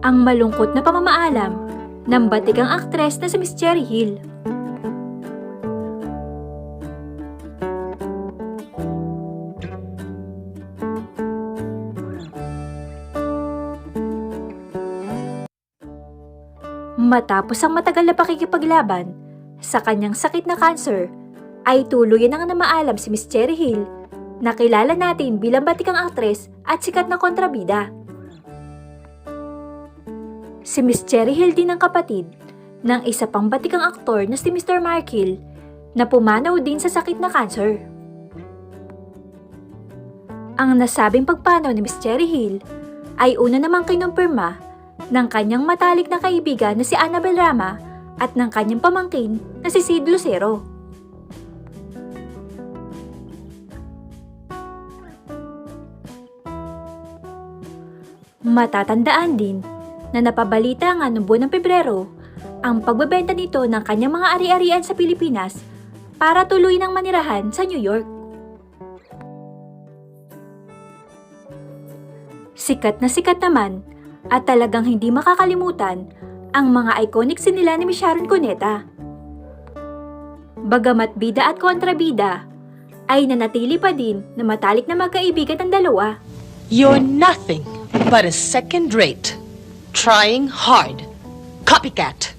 ang malungkot na pamamaalam ng batikang aktres na si Miss Cherry Hill. Matapos ang matagal na pakikipaglaban sa kanyang sakit na cancer, ay tuluyan ang namaalam si Miss Cherry Hill na kilala natin bilang batikang aktres at sikat na kontrabida. Si Miss Cherry Hill din ang kapatid ng isa pang batikang aktor na si Mr. Mark Hill na pumanaw din sa sakit na cancer. Ang nasabing pagpanaw ni Miss Cherry Hill ay una namang kinumpirma ng kanyang matalik na kaibigan na si Annabel Rama at ng kanyang pamangkin na si Sid Lucero. Matatandaan din na napabalita nga noong buwan ng Pebrero ang pagbebenta nito ng kanyang mga ari-arian sa Pilipinas para tuloy ng manirahan sa New York. Sikat na sikat naman at talagang hindi makakalimutan ang mga iconic scene nila ni Sharon Cuneta. Bagamat bida at kontrabida, ay nanatili pa din na matalik na magkaibigan ang dalawa. You're nothing but a second rate, trying hard, copycat.